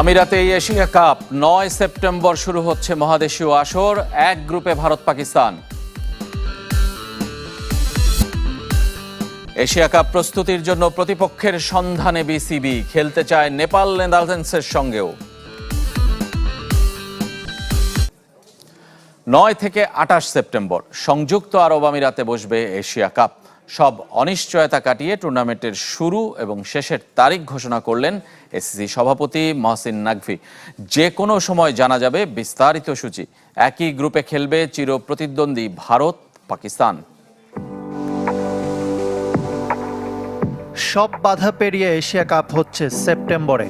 আমিরাতে এই Asia cup, নয় সেপ্টেম্বর শুরু হচ্ছে মহাদেশীয় আসর, এক গ্রুপে ভারত, পাকিস্তান। এশিয়া কাপ প্রস্তুতির জন্য প্রতিপক্ষের সন্ধানে বিসিবি, খেলতে চায় নেপাল, নেদারল্যান্ডসের সঙ্গেও। নয় থেকে আঠাশ সেপ্টেম্বর, সংযুক্ত আরব আমিরাতে বসবে এশিয়া কাপ। সব অনিশ্চয়তা কাটিয়ে টুর্নামেন্টের শুরু এবং শেষের তারিখ ঘোষণা করলেন এসিসি সভাপতি মহসিন নাকভি। যে কোনো সময় জানা যাবে বিস্তারিত সূচি। একই গ্রুপে খেলবে চির প্রতিদ্বন্দ্বী ভারত, পাকিস্তান। সব বাধা পেরিয়ে এশিয়া কাপ হচ্ছে সেপ্টেম্বরে।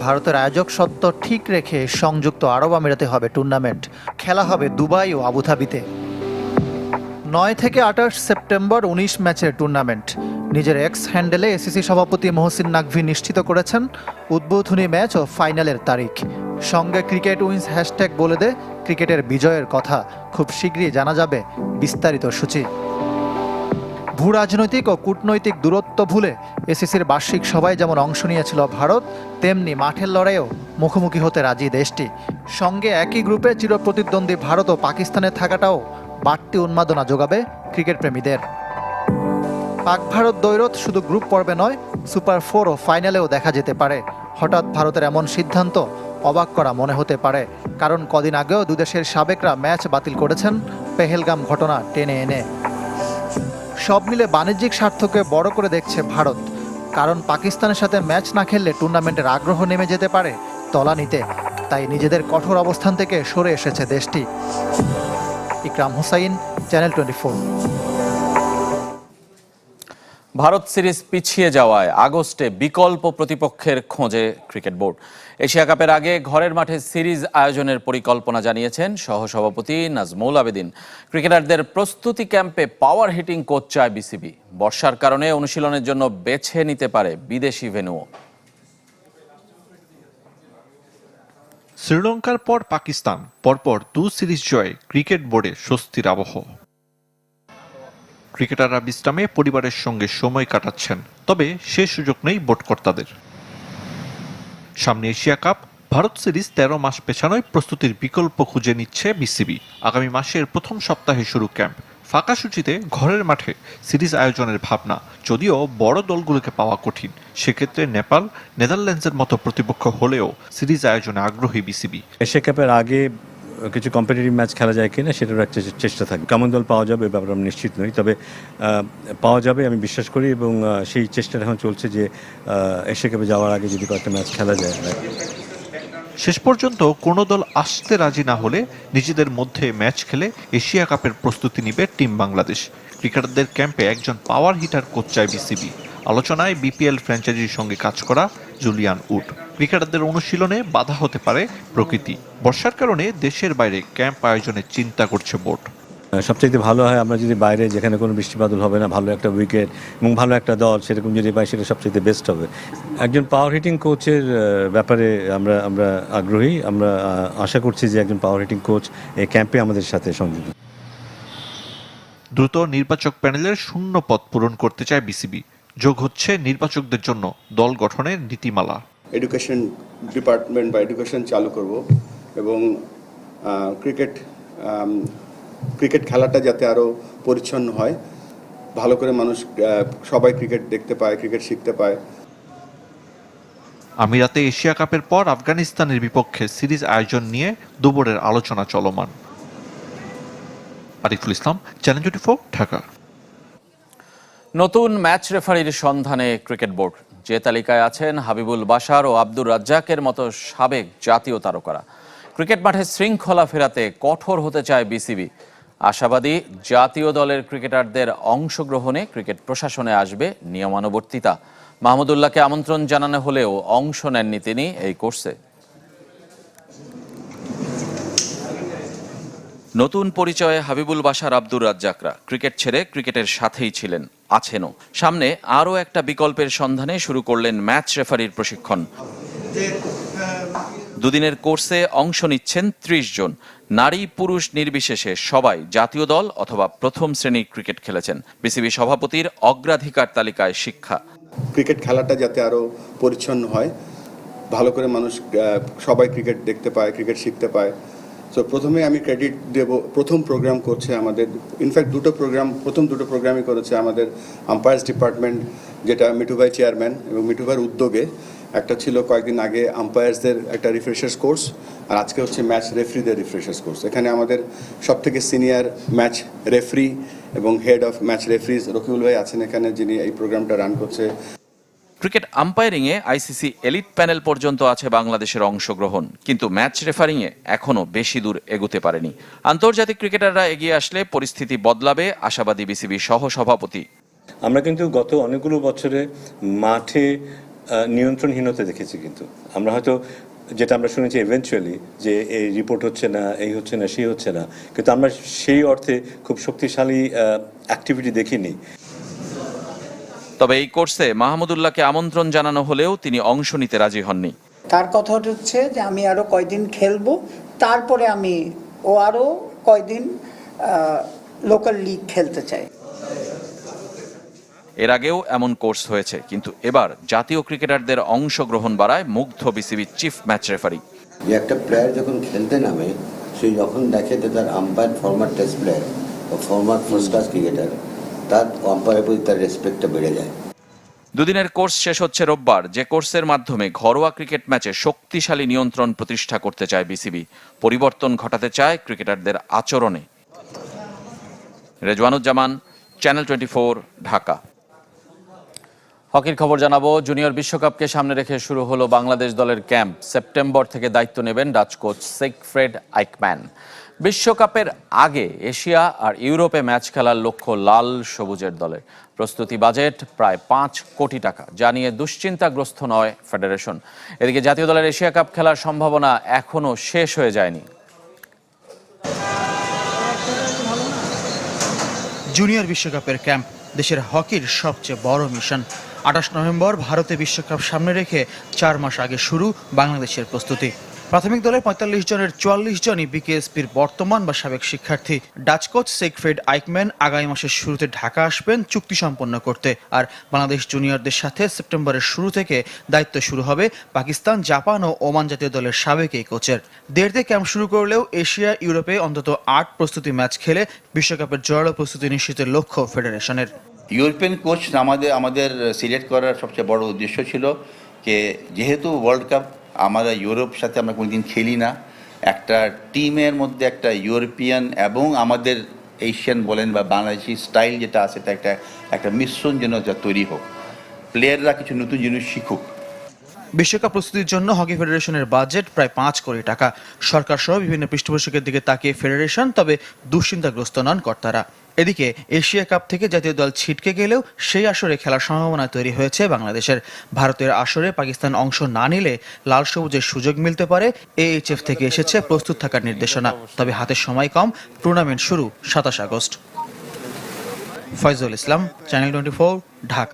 ভারতের আয়োজক সত্ত্ব ঠিক রেখে সংযুক্ত আরব আমিরাতে হবে টুর্নামেন্ট। খেলা হবে দুবাই ও আবুধাবিতে। নয় থেকে আঠাশ সেপ্টেম্বর উনিশ ম্যাচের টুর্নামেন্ট। নিজের এক্স হ্যান্ডেলে এসিসি সভাপতি মহসিন নাকভি নিশ্চিত করেছেন, উদ্বোধনী ম্যাচ ও ফাইনালের তারিখ। সঙ্গে ক্রিকেট উইন্স হ্যাশট্যাগ বলে দে ক্রিকেটের বিজয়ের কথা। খুব শীঘ্রই জানা যাবে বিস্তারিত সূচি। ভূ রাজনৈতিক ও কূটনৈতিক দূরত্ব ভুলে এসিসির বার্ষিক সভায় যেমন অংশ নিয়েছিল ভারত, তেমনি মাঠের লড়াইয়েও মুখোমুখি হতে রাজি দেশটি। সঙ্গে একই গ্রুপে চিরপ্রতিদ্বন্দ্বী ভারত ও পাকিস্তানে থাকাটাও বাড়তি উন্মাদনা যোগাবে ক্রিকেট প্রেমীদের। পাক ভারত দ্বৈরথ শুধু গ্রুপ পর্বে নয়, সুপার ফোর ও ফাইনালেও দেখা যেতে পারে। হঠাৎ ভারতের এমন সিদ্ধান্ত অবাক করা মনে হতে পারে, কারণ কদিন আগেও দুদেশের সাবেকরা ম্যাচ বাতিল করেছেন পেহেলগাম ঘটনা টেনে এনে। সব মিলে বাণিজ্যিক স্বার্থকে বড় করে দেখছে ভারত, কারণ পাকিস্তানের সাথে ম্যাচ না খেললে টুর্নামেন্টের আগ্রহ নেমে যেতে পারে তলানিতে, তাই নিজেদের কঠোর অবস্থান থেকে সরে এসেছে দেশটি। Ikram Hussain, channel twenty Bharat series পিছিয়ে যাওয়ায় আগস্টে বিকল্প প্রতিপক্ষের খোঁজে ক্রিকেট বোর্ড। এশিয়া কাপের আগে ঘরের মাঠে সিরিজ আয়োজনের পরিকল্পনা জানিয়েছেন সহসভাপতি নাজমুল আবেদিন। ক্রিকেটারদের প্রস্তুতি ক্যাম্পে পাওয়ার হিটিং কোচ চায় বিসিবি। বর্ষার কারণে অনুশীলনের জন্য বেছে নিতে পারে বিদেশি ভেন্যুও শ্রীলঙ্কার পর পাকিস্তান, পরপর দু সিরিজ জয়ে ক্রিকেট বোর্ডে স্বস্তির আবহ। ক্রিকেটাররা বিশ্রামে পরিবারের সঙ্গে সময় কাটাচ্ছেন, তবে সে সুযোগ নেই বোর্ডকর্তাদের সামনে এশিয়া কাপ, ভারত সিরিজ তেরো মাস পেছানোয় প্রস্তুতির বিকল্প খুঁজে নিচ্ছে বিসিবি। আগামী মাসের প্রথম সপ্তাহে শুরু ক্যাম্প। ফাঁকা সূচিতে ঘরের মাঠে সিরিজ আয়োজনের ভাবনা। যদিও বড় দলগুলোকে পাওয়া কঠিন, সেক্ষেত্রে নেপাল নেদারল্যান্ডসের মতো প্রতিপক্ষ হলেও সিরিজ আয়োজনে আগ্রহী বিসিবি। এশিয়া কাপের আগে কিছু কম্পিটিটিভ ম্যাচ খেলা যায় কিনা সেটার একটা চেষ্টা থাকে। কেমন দল পাওয়া যাবে ব্যাপারে আমি নিশ্চিত নই। তবে পাওয়া যাবে, আমি বিশ্বাস করি এবং সেই চেষ্টাটা এখন চলছে যে এশিয়া কাপে যাওয়ার আগে যদি কয়েকটা ম্যাচ খেলা যায় শেষ পর্যন্ত কোনো দল আসতে রাজি না হলে নিজেদের মধ্যে ম্যাচ খেলে এশিয়া কাপের প্রস্তুতি নিবে টিম বাংলাদেশ। ক্রিকেটারদের ক্যাম্পে একজন পাওয়ার হিটার কোচ চায় বিসিবি। আলোচনায় বিপিএল ফ্র্যাঞ্চাইজির সঙ্গে কাজ করা জুলিয়ান উড ক্রিকেটারদের অনুশীলনে বাধা হতে পারে প্রকৃতি। বর্ষার কারণে দেশের বাইরে ক্যাম্প আয়োজনের চিন্তা করছে বোর্ড। সবচাইতে ভালো হয় আমরা যদি বাইরে যেখানে কোনো বৃষ্টিবাদল হবে না ভালো একটা উইকেট এবং ভালো একটা দল সেরকম যদি পাই সেটা সবচাইতে বেস্ট হবে। একজন পাওয়ার হিটিং কোচের ব্যাপারে আমরা আমরা আগ্রহী। আমরা আশা করছি যে একজন পাওয়ার হিটিং কোচ এই ক্যাম্পে আমাদের সাথে সংযুক্ত। দ্রুত নির্বাচক প্যানেলের শূন্য পদ পূরণ করতে চায় বিসিবি যোগ হচ্ছে নির্বাচকদের জন্য দল গঠনের নীতিমালা। এডুকেশন ডিপার্টমেন্ট বা এডুকেশন চালু করব এবং ক্রিকেট ক্রিকেট খেলাটা যাতে আরও পরিচ্ছন্ন হয় ভালো করে মানুষ সবাই ক্রিকেট দেখতে পায় ক্রিকেট শিখতে পায়। আমিরাতে এশিয়া কাপের পর আফগানিস্তানের বিপক্ষে সিরিজ আয়োজন নিয়ে দুপুরের আলোচনা চলমান। Ariful Islam channel twenty four Dhaka. নতুন ম্যাচ রেফারির সন্ধানে ক্রিকেট বোর্ড। যে তালিকায় আছেন হাবিবুল বাশার ও আব্দুর রাজ্জাকের মতো সাবেক জাতীয় তারকারা। ক্রিকেট মাঠে শৃঙ্খলা ফেরাতে কঠোর হতে চায় বিসিবি। আশাবাদী জাতীয় দলের ক্রিকেটারদের অংশগ্রহণে ক্রিকেট প্রশাসনে আসবে নিয়মানুবর্তিতা। মাহমুদুল্লাহকে আমন্ত্রণ জানানো হলেও অংশ নেননি তিনি এই কোর্সে। নতুন পরিচয়ে হাবিবুল বাশার, আব্দুর রাজ্জাকরা। ক্রিকেট ছেড়ে ক্রিকেটের সাথেই ছিলেন, আছেনও। সামনে আরও একটা বিকল্পের সন্ধানে শুরু করলেন ম্যাচ রেফারির প্রশিক্ষণ। দুদিনের কোর্সে অংশ নিচ্ছেন ত্রিশ জন। নারী, পুরুষ নির্বিশেষে সবাই জাতীয় দল অথবা প্রথম শ্রেণির ক্রিকেট খেলেছেন। বিসিবি সভাপতির অগ্রাধিকার তালিকায় শিক্ষা। ক্রিকেট খেলাটা যাতে আরও পরিচ্ছন্ন হয়, ভালো করে মানুষ সবাই ক্রিকেট দেখতে পায়, ক্রিকেট শিখতে পায়। সো প্রথমে আমি ক্রেডিট দেব, প্রথম প্রোগ্রাম করছে আমাদের ইনফ্যাক্ট দুটো প্রোগ্রাম প্রথম দুটো প্রোগ্রামই করেছে আমাদের আম্পায়ার্স ডিপার্টমেন্ট যেটা মিঠুভাই চেয়ারম্যান এবং মিঠুভাইয়ের উদ্যোগে। একটা ছিল কয়েকদিন আগে আম্পায়ার্সদের একটা রিফ্রেশার্স কোর্স আর আজকে হচ্ছে ম্যাচ রেফরিদের রিফ্রেশার্স কোর্স এখানে আমাদের সব থেকে সিনিয়র ম্যাচ রেফরি এবং head of match referees Rakibul ভাই আছেন এখানে যিনি এই প্রোগ্রামটা রান করছে। ক্রিকেট আম্পায়ারিংয়ে আইসিসি এলিট প্যানেল পর্যন্ত আছে বাংলাদেশের অংশগ্রহণ কিন্তু ম্যাচ রেফারিংয়ে এখনও বেশি দূর এগুতে পারেনি। আন্তর্জাতিক ক্রিকেটাররা এগিয়ে আসলে পরিস্থিতি বদলাবে আশাবাদী বিসিবি সহ সভাপতি আমরা কিন্তু গত অনেকগুলো বছরে মাঠে নিয়ন্ত্রণহীনতা দেখেছি কিন্তু। আমরা হয়তো যেটা আমরা শুনেছি এভেনচুয়ালি যে এই রিপোর্ট হচ্ছে না এই হচ্ছে না সেই হচ্ছে না। কিন্তু আমরা সেই অর্থে খুব শক্তিশালী অ্যাক্টিভিটি দেখিনি। তবে এই কোর্সে মাহমুদুল্লাহকে আমন্ত্রণ জানানো হলেও তিনি অংশ নিতে রাজি হননি। তার কথা হচ্ছে যে আমি আরও কয়দিন খেলব তারপরে আমি ও আরও কয়দিন লোকাল লিগ খেলতে চাই। এর আগেও এমন কোর্স হয়েছে কিন্তু এবার জাতীয় ক্রিকেটারদের অংশগ্রহণ বাড়ায় মুগ্ধ বিসিবির চিফ ম্যাচ রেফারি। যে একটা প্লেয়ার যখন খেলতে নামে সে যখন দেখে যে তার আম্পায়ার ফর্মার টেস্ট প্লেয়ার বা ফর্মার ফার্স্ট ক্লাস ক্রিকেটার তার আম্পায়ারের প্রতি তার রেসপেক্টটা বেড়ে যায়। দুদিনের কোর্স শেষ হচ্ছে রোববার যে কোর্সের মাধ্যমে ঘরোয়া ক্রিকেট ম্যাচে শক্তিশালী নিয়ন্ত্রণ প্রতিষ্ঠা করতে চায় বিসিবি। পরিবর্তন ঘটাতে চায় ক্রিকেটারদের আচরণে। রেজওয়ানুজ্জামান চ্যানেল টোয়েন্টি ঢাকা হকির খবর জানাব, জুনিয়র বিশ্বকাপকে সামনে রেখে শুরু হলো বাংলাদেশ দলের ক্যাম্প। সেপ্টেম্বর থেকে দায়িত্ব নেবেন ডাচ কোচ সেগফ্রেড আইকম্যান। বিশ্বকাপের আগে এশিয়া আর ইউরোপে ম্যাচ খেলার লক্ষ্য লাল সবুজের দলের। প্রস্তুতি বাজেট প্রায় পাঁচ কোটি টাকা, যা নিয়ে দুশ্চিন্তাগ্রস্ত নয় ফেডারেশন। এদিকে জাতীয় দলের এশিয়া কাপ খেলার সম্ভাবনা এখনও শেষ হয়ে যায়নি। জুনিয়র বিশ্বকাপের ক্যাম্প। দেশের হকির সবচেয়ে বড় মিশন। আঠাশ নভেম্বর ভারতে বিশ্বকাপ সামনে রেখে চার মাস আগে শুরু বাংলাদেশের প্রস্তুতি। প্রাথমিক দলের পঁয়তাল্লিশ জনের চুয়াল্লিশ জনই বিকেএসপির বর্তমান বা সাবেক শিক্ষার্থী। ডাচ কোচ সেগফ্রেড আইকম্যান আগামী মাসের শুরুতে ঢাকা আসবেন চুক্তি সম্পন্ন করতে। আর বাংলাদেশ জুনিয়রদের সাথে সেপ্টেম্বরের শুরু থেকে দায়িত্ব শুরু হবে পাকিস্তান, জাপান ও ওমান জাতীয় দলের সাবেক এই কোচের। দেড়তে ক্যাম্প শুরু করলেও এশিয়া, ইউরোপে অন্তত আট প্রস্তুতি ম্যাচ খেলে বিশ্বকাপের জোরালো প্রস্তুতি নিশ্চিতের লক্ষ্য ফেডারেশনের। ইউরোপিয়ান কোচ আমাদের আমাদের সিলেক্ট করার সবচেয়ে বড় উদ্দেশ্য ছিল যে, যেহেতু ওয়ার্ল্ড কাপ আমরা ইউরোপ সাথে আমরা কোনোদিন খেলি না। একটা টিমের মধ্যে একটা ইউরোপিয়ান এবং আমাদের এশিয়ান বলেন বা বাংলাদেশি স্টাইল যেটা আছে, এটা একটা একটা মিশ্রণ যেন তৈরি হোক। প্লেয়াররা কিছু নতুন জিনিস শিখুক। বিশ্বকাপ প্রস্তুতির জন্য হকি ফেডারেশনের বাজেট প্রায় পাঁচ কোটি টাকা। সরকার সহ বিভিন্ন পৃষ্ঠপোষকের দিকে তাকিয়ে ফেডারেশন, তবে দুশ্চিন্তাগ্রস্ত নন কর্তারা। এদিকে এশিয়া কাপ থেকে জাতীয় দল ছিটকে গেলেও সেই আসরে খেলার সম্ভাবনা তৈরি হয়েছে বাংলাদেশের। ভারতের আসরে পাকিস্তান অংশ না নিলে লাল সবুজের সুযোগ মিলতে পারে এএইচএফ থেকে এসেছে প্রস্তুত থাকার নির্দেশনা। তবে হাতে সময় কম, টুর্নামেন্ট শুরু সাতাশ August. Foyzul Islam, channel twenty Dhaka.